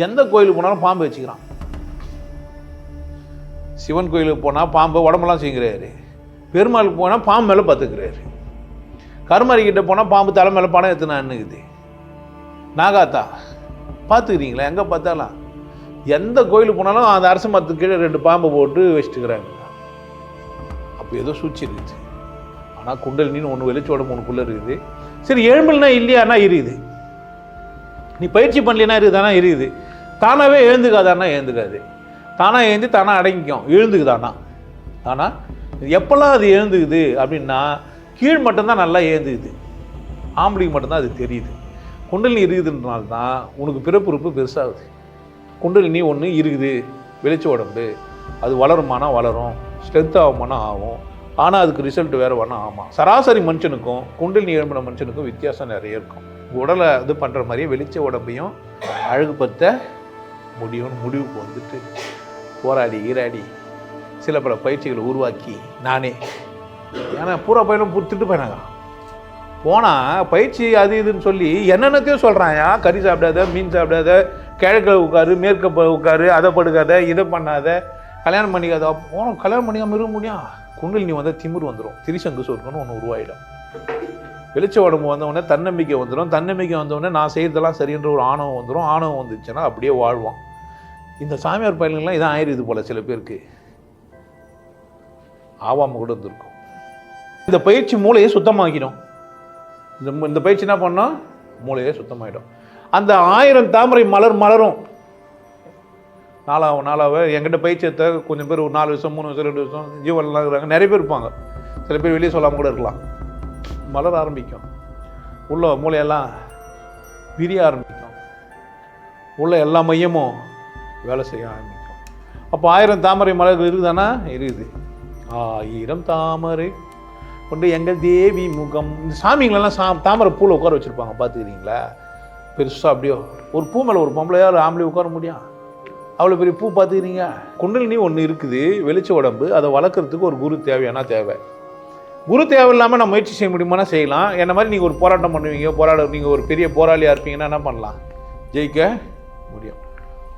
எந்த கோயிலுக்கு போனாலும் பாம்பு வச்சுக்கிறான். சிவன் கோயிலுக்கு போனால் பாம்பு உடம்பெல்லாம் செய்கிறாரு பெருமாளுக்கு போனால் பாம்பு மேலே பார்த்துக்கிறாரு கருமாரி கிட்ட போனால் பாம்பு தலை மேலே பணம் எடுத்துனான்னுக்குது நாகாத்தா பார்த்துக்கிறீங்களா எங்கே பார்த்தாலும். எந்த கோயிலுக்கு போனாலும் அந்த அரசு மரத்துக்கு கீழே ரெண்டு பாம்பு போட்டு வச்சுட்டுக்கிறாங்க. அப்போ ஏதோ சூழ்ச்சி இருக்குது. ஆனால் குண்டலினின்னு ஒன்று வெளிச்சோட மூணுக்குள்ளே இருக்குது. சரி எழும்பல்னா இல்லையானா இருக்குது. நீ பயிற்சி பண்ணலைன்னா இருக்குதானா இருக்குது. தானாகவே எழுந்துக்காதானா எழுந்துக்காது. தானாக எழுந்து தானாக அடங்கிக்கும். எழுந்துக்குதானா ஆனால் எப்போல்லாம் அது எழுந்துக்குது அப்படின்னா கீழ் மட்டும்தான் நல்லா எழுந்துக்குது. ஆம்பளைக்கு மட்டும்தான் அது தெரியுது. குண்டலினி இருக்குதுன்றனால தான் உனக்கு பிறப்புறுப்பு பெருசாகுது. குண்டலினி ஒன்று இருக்குது. வெளிச்ச உடம்பு. அது வளருமானா வளரும். ஸ்ட்ரென்த் ஆகுமானா ஆகும். ஆனால் அதுக்கு ரிசல்ட் வேறு வேணா ஆமாம் சராசரி மனுஷனுக்கும் குண்டலினி எழும்பின மனுஷனுக்கும் வித்தியாசம் நிறைய இருக்கும். உடலை இது பண்ணுற மாதிரியே வெளிச்ச உடம்பையும் அழகுபடுத்த முடியும்னு முடிவுக்கு வந்துட்டு போராடி ஈராடி சில பல பயிற்சிகளை உருவாக்கி நானே. ஏன்னா பூரா பயணம் திட்டு போயினாங்க போனால் பயிற்சி அது இதுன்னு சொல்லி என்னென்னத்தையும் சொல்கிறாயா கறி சாப்பிடாத மீன் சாப்பிடாத கிழக்க உட்காரு மேற்க உட்காரு அதை படுக்காத இதை பண்ணாத கல்யாணம் பண்ணிக்காத. போனோம் கல்யாணம் பண்ணிக்காம இருக்க முடியும் குண்டில் நீ வந்தால் திமிர் வந்துடும் திரிசங்கு சொர்க்கம்னு ஒன்று உருவாயிடும். வெளிச்ச உடம்பு வந்தவுடனே தன்னம்பிக்கை வந்துடும் தன்னம்பிக்கை வந்தவுடனே நான் செய்கிறதெல்லாம் சரின்ற ஒரு ஆணவம் வந்துடும் ஆணவம் வந்துச்சுன்னா அப்படியே வாழ்வான். இந்த சாமியார் பயலுங்கள்லாம் இதான் ஆயிடுது போல் சில பேருக்கு. ஆவாம கூட இருந்திருக்கும். இந்த பயிற்சி மூளையை சுத்தமாக்கிடும். இந்த இந்த பயிற்சி என்ன பண்ணோம் மூளையே சுத்தமாயிடும். அந்த ஆயிரம் தாமரை மலர் மலரும். நாலாவ நாளாக என்கிட்ட பயிற்சி எடுத்தால் கொஞ்சம் பேர் ஒரு நாலு வருஷம் மூணு வருஷம் ரெண்டு வருஷம் ஜீவன்லாம் இருக்கிறாங்க. நிறைய பேர் இருப்பாங்க. சில பேர் வெளியே சொல்லாமல் கூட இருக்கலாம். மலர ஆரம்பிக்கும். உள்ள மூளையெல்லாம் விரிய ஆரம்பிக்கும். உள்ள எல்லா மையமும் வேலை செய்ய ஆரம்பிக்கும். அப்போ ஆயிரம் தாமரை மலர்கள் இருக்குதானா? இருக்குது. ஆயிரம் தாமரை கொண்டு எங்கள் தேவி முகம். இந்த சாமிங்களெல்லாம் சா தாமரை பூவில் உட்கார வச்சுருப்பாங்க பார்த்துக்கிறீங்களா? பெருசாக அப்படியோ ஒரு பூ மேலே ஒரு பொம்பளையோ ஒரு ஆம்பளை உட்கார முடியும் அவ்வளோ பெரிய பூ பார்த்துக்கிறீங்க. குண்டலினி ஒன்று இருக்குது வெளிச்ச உடம்பு. அதை வளர்க்குறதுக்கு ஒரு குரு தேவையானா தேவை. குரு தேவையில்லாமல் நான் முயற்சி செய்ய முடியுமானா செய்யலாம். என்ன மாதிரி நீங்கள் ஒரு போராட்டம் பண்ணுவீங்க போராட நீங்கள் ஒரு பெரிய போராளியாக இருப்பீங்கன்னா என்ன பண்ணலாம்? ஜெயிக்க முடியும்.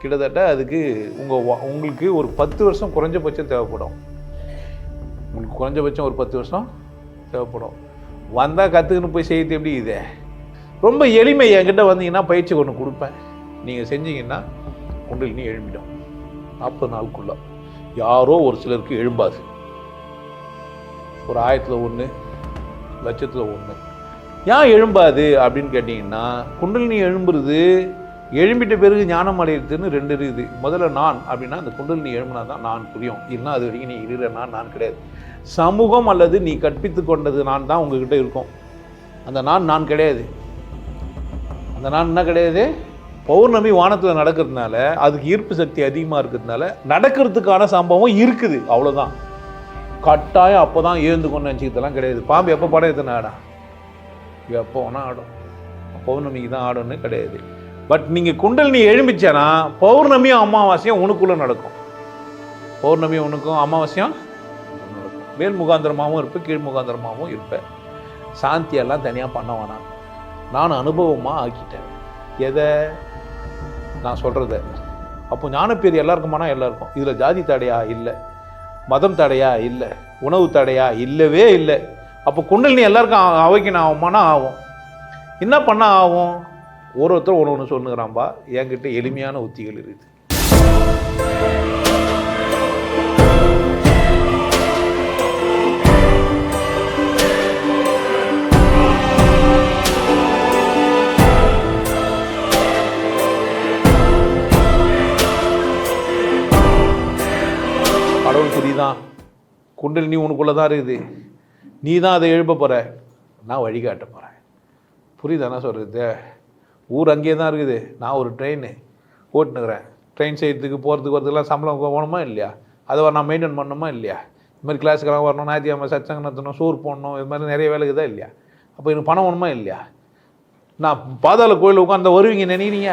கிட்டத்தட்ட அதுக்கு உங்கள் உங்களுக்கு ஒரு பத்து வருஷம் குறைஞ்சபட்சம் தேவைப்படும். உங்களுக்கு குறைஞ்சபட்சம் ஒரு பத்து வருஷம் தேவைப்படும். வந்தால் கற்றுக்குன்னு போய் செய்யறது எப்படி இது? ரொம்ப எளிமை என்கிட்ட வந்தீங்கன்னா பயிற்சி ஒன்று கொடுப்பேன். நீங்கள் செஞ்சீங்கன்னா குண்டலினி எழும்பிடும். நாற்பது நாளுக்குள்ள யாரோ ஒரு சிலருக்கு எழும்பாது. ஒரு ஆயிரத்தில் ஒன்று லட்சத்தில் ஒன்று ஏன் எழும்பாது அப்படின்னு கேட்டிங்கன்னா குண்டலினி எழும்புறது எழும்பிட்ட பிறகு ஞானம் அடையிறதுன்னு ரெண்டு இருக்குது. முதல்ல நான் அப்படின்னா அந்த குண்டலினி எழும்புனா தான் நான் புரியும். இல்லைன்னா அது வரைக்கும் நீ இருக்கிற நான் நான் கிடையாது. சமூகம் அல்லது நீ கற்பித்து கொண்டது நான் தான் உங்ககிட்ட இருக்கும். அந்த நான் நான் கிடையாது. அந்த நான் என்ன கிடையாது? பௌர்ணமி வானத்தில் நடக்கிறதுனால அதுக்கு ஈர்ப்பு சக்தி அதிகமாக இருக்கிறதுனால நடக்கிறதுக்கான சம்பவம் இருக்குது. அவ்வளோதான் கட்டாயம் அப்போ தான் ஏந்துக்கணும்னு நினச்சிக்கிறதெல்லாம் கிடையாது. பாம்பு எப்போ படம் எத்தனை ஆடா? எப்போ வேணால் ஆடும். பௌர்ணமிக்கு தான் ஆடும்னு கிடையாது. பட் நீங்கள் குண்டலினி எழும்பிச்சேன்னா பௌர்ணமியும் அமாவாசையும் உனக்குள்ளே நடக்கும். பௌர்ணமி உனக்கும் அமாவாசையும் நடக்கும். மேல் முகாந்திரமாகவும் இருப்பேன் கீழ் முகாந்திரமாகவும் இருப்பேன் சாந்தியெல்லாம் தனியாக பண்ண வேணாம். நான் அனுபவமாக ஆக்கிட்டேன். எதை? நான் சொல்கிறத அப்போ ஞானப்பேர் எல்லாருக்குமானா எல்லாருக்கும். இதில் ஜாதி தடையா? இல்லை. மதம் தடையா இல்லை உணவு தடையா இல்லவே இல்லை. அப்போ குண்டலினி எல்லாருக்கும் ஆ- அவைக்கணும் ஆகுமானா ஆகும். என்ன பண்ணால் ஆகும்? ஒரு ஒருத்தர் ஒன்று ஒன்று சொல்லுங்கிறான்பா என்கிட்ட எளிமையான உத்திகள் இருக்குது. கடவுள் புரியுதான் குண்டலினி உனக்குள்ளே தான் இருக்குது. நீ தான் அதை எழுப்ப போகிற நான் வழிகாட்ட போகிறேன் புரியுதா நான் சொல்கிறது ஊர் அங்கேயே தான் இருக்குது. நான் ஒரு ட்ரெயின் ஓட்டுனுக்கிறேன். ட்ரெயின் செய்கிறதுக்கு போகிறதுக்கு வரதுக்கெல்லாம் சம்பளம் போகணுமா இல்லையா? அதை நான் மெயின்டைன் பண்ணணுமா இல்லையா? இது மாதிரி கிளாஸுக்கெல்லாம் வரணும் ஞாயிற்றுக்கிழமை சச்சங்க நடத்தணும் சோறு போடணும் இது மாதிரி நிறைய வேலைக்கு தான் இல்லையா? அப்போ எனக்கு பணம் வேணுமா இல்லையா? நான் பாதாள கோயில் உட்காந்து வருவீங்க நினைக்கிறீங்க